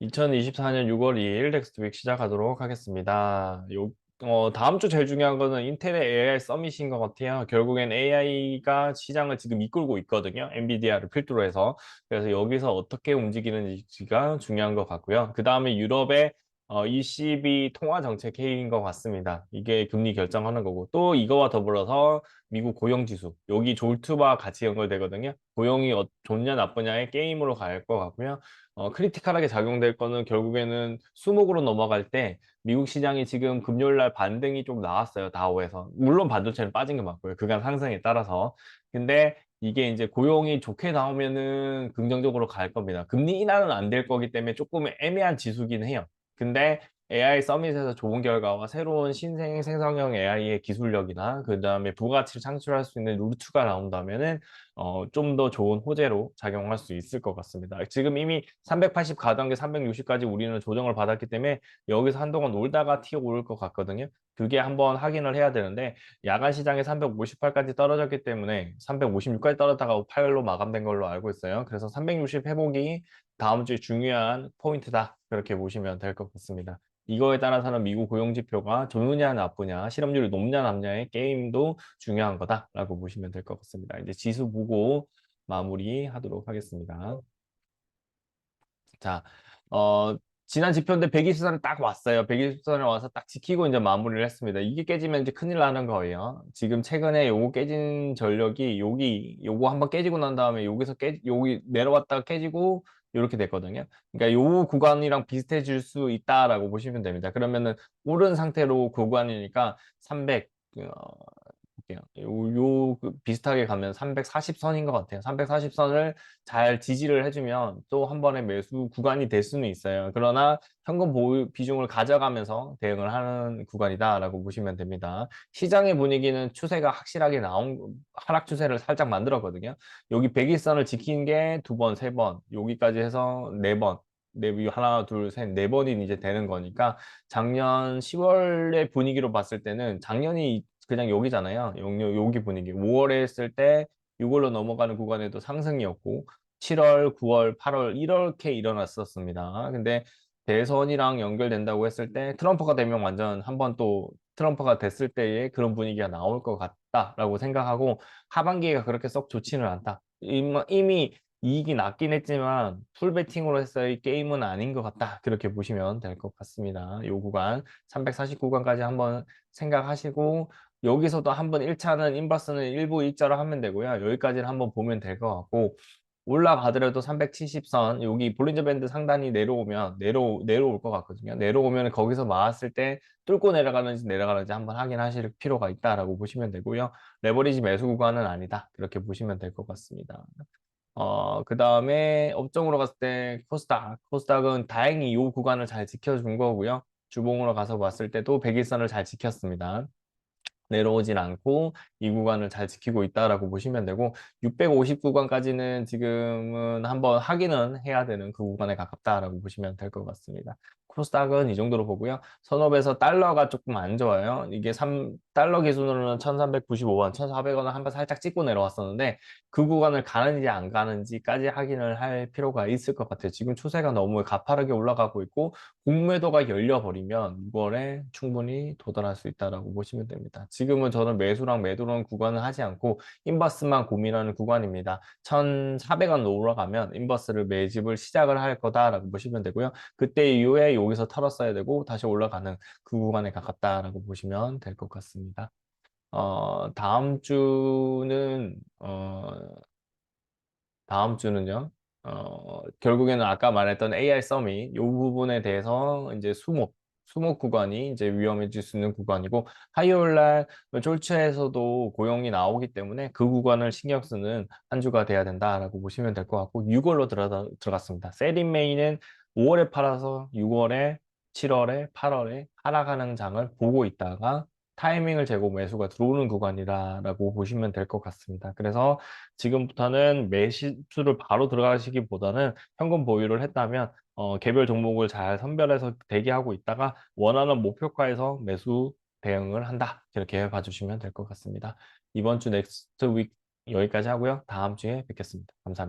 2024년 6월 2일 넥스트윅 시작하도록 하겠습니다. 요, 어, 다음 주 제일 중요한 거는 인텔의 AI 서밋인 것 같아요. 결국엔 AI가 시장을 지금 이끌고 있거든요. 엔비디아를 필두로 해서. 그래서 여기서 어떻게 움직이는지가 중요한 것 같고요. 그 다음에 유럽의 어, ECB 통화 정책 회의인 것 같습니다. 이게 금리 결정하는 거고 또 이거와 더불어서 미국 고용 지수 여기 졸투와 같이 연결되거든요. 고용이 어, 좋냐 나쁘냐의 게임으로 갈 것 같고요. 어, 크리티컬하게 작용될 거는 결국에는 수목으로 넘어갈 때 미국 시장이 지금 금요일 날 반등이 좀 나왔어요. 다우에서. 물론 반도체는 빠진 게 맞고요. 그간 상승에 따라서. 근데 이게 이제 고용이 좋게 나오면은 긍정적으로 갈 겁니다. 금리 인하는 안 될 거기 때문에 조금 애매한 지수긴 해요. 근데 AI 서밋에서 좋은 결과와 새로운 신생 생성형 AI의 기술력이나 그 다음에 부가치를 창출할 수 있는 루트가 나온다면은 어, 좀 더 좋은 호재로 작용할 수 있을 것 같습니다. 지금 이미 380 가던 게 360까지 우리는 조정을 받았기 때문에 여기서 한동안 놀다가 튀어 오를 것 같거든요. 그게 한번 확인을 해야 되는데 야간 시장에 358까지 떨어졌기 때문에 356까지 떨어졌다가 8로 마감된 걸로 알고 있어요. 그래서 360 회복이 다음 주에 중요한 포인트다. 그렇게 보시면 될 것 같습니다. 이거에 따라서는 미국 고용 지표가 좋으냐 나쁘냐, 실업률이 높냐 낮냐의 게임도 중요한 거다라고 보시면 될 것 같습니다. 이제 지수 보고 마무리하도록 하겠습니다. 자, 어, 지난 지표인데 120선에 딱 왔어요. 120선에 와서 딱 지키고 이제 마무리를 했습니다. 이게 깨지면 이제 큰일 나는 거예요. 지금 최근에 요거 깨진 전력이 여기 요거 한번 깨지고 난 다음에 여기서 깨 여기 내려왔다가 깨지고 이렇게 됐거든요. 그러니까 요 구간이랑 비슷해질 수 있다라고 보시면 됩니다. 그러면은 오른 상태로 구간이니까 300 어, 볼게요. 요, 요그 비슷하게 가면 340선인 것 같아요. 340선을 잘 지지를 해주면 또 한 번의 매수 구간이 될 수는 있어요. 그러나 현금 보유 비중을 가져가면서 대응을 하는 구간이다라고 보시면 됩니다. 시장의 분위기는 추세가 확실하게 나온 하락 추세를 살짝 만들었거든요. 여기 120선을 지킨 게 두 번, 세 번, 여기까지 해서 네 번, 네, 하나, 둘, 셋, 네 번이 이제 되는 거니까 작년 10월의 분위기로 봤을 때는 작년이 그냥 여기잖아요. 여, 여기 분위기. 5월에 했을 때 6월로 넘어가는 구간에도 상승이었고 7월, 9월, 8월 이렇게 일어났었습니다. 근데 대선이랑 연결된다고 했을 때 트럼프가 되면 완전 한번 또 트럼프가 됐을 때의 그런 분위기가 나올 것 같다라고 생각하고 하반기가 그렇게 썩 좋지는 않다. 이미 이익이 낮긴 했지만 풀베팅으로 했어의 게임은 아닌 것 같다. 그렇게 보시면 될 것 같습니다. 요 구간 349간까지 한번 생각하시고 여기서도 한번 1차는 인버스는 일부 일자로 하면 되고요. 여기까지는 한번 보면 될 것 같고 올라가더라도 370선 여기 볼린저 밴드 상단이 내려오면 내려 내려올 것 같거든요. 내려오면 거기서 맞았을 때 뚫고 내려가는지 내려가는지 한번 확인하실 필요가 있다라고 보시면 되고요. 레버리지 매수 구간은 아니다. 그렇게 보시면 될 것 같습니다. 어, 그 다음에 업종으로 갔을 때 코스닥, 코스닥은 다행히 이 구간을 잘 지켜준 거고요. 주봉으로 가서 봤을 때도 1일선을 잘 지켰습니다. 내려오진 않고 이 구간을 잘 지키고 있다라고 보시면 되고 650 구간까지는 지금은 한번 확인은 해야 되는 그 구간에 가깝다라고 보시면 될 것 같습니다. 코스닥은 이 정도로 보고요. 선업에서 달러가 조금 안 좋아요. 이게 3 달러 기준으로는 1395원, 1400원을 한번 살짝 찍고 내려왔었는데 그 구간을 가는지 안 가는지까지 확인을 할 필요가 있을 것 같아요. 지금 추세가 너무 가파르게 올라가고 있고 공매도가 열려버리면 6월에 충분히 도달할 수 있다라고 보시면 됩니다. 지금은 저는 매수랑 매도랑 구간을 하지 않고 인버스만 고민하는 구간입니다. 1,400원 올라가면 인버스를 매집을 시작을 할 거다라고 보시면 되고요. 그때 이후에 여기서 털었어야 되고 다시 올라가는 그 구간에 가깝다라고 보시면 될 것 같습니다. 어, 다음 주는 어, 다음 주는요. 어, 결국에는 아까 말했던 AI 서밋 이 부분에 대해서 이제 수목 수목 구간이 이제 위험해질 수 있는 구간이고 화요일 날 쫄츠에서도 고용이 나오기 때문에 그 구간을 신경 쓰는 한 주가 돼야 된다라고 보시면 될 것 같고 6월로 들어가, 들어갔습니다. 세린 메이는 5월에 팔아서 6월에 7월에 8월에 하락하는 장을 보고 있다가 타이밍을 재고 매수가 들어오는 구간이라고 보시면 될 것 같습니다. 그래서 지금부터는 매수를 바로 들어가시기보다는 현금 보유를 했다면 어, 개별 종목을 잘 선별해서 대기하고 있다가 원하는 목표가에서 매수 대응을 한다. 이렇게 봐주시면 될 것 같습니다. 이번 주 넥스트 윅 여기까지 하고요. 다음 주에 뵙겠습니다. 감사합니다.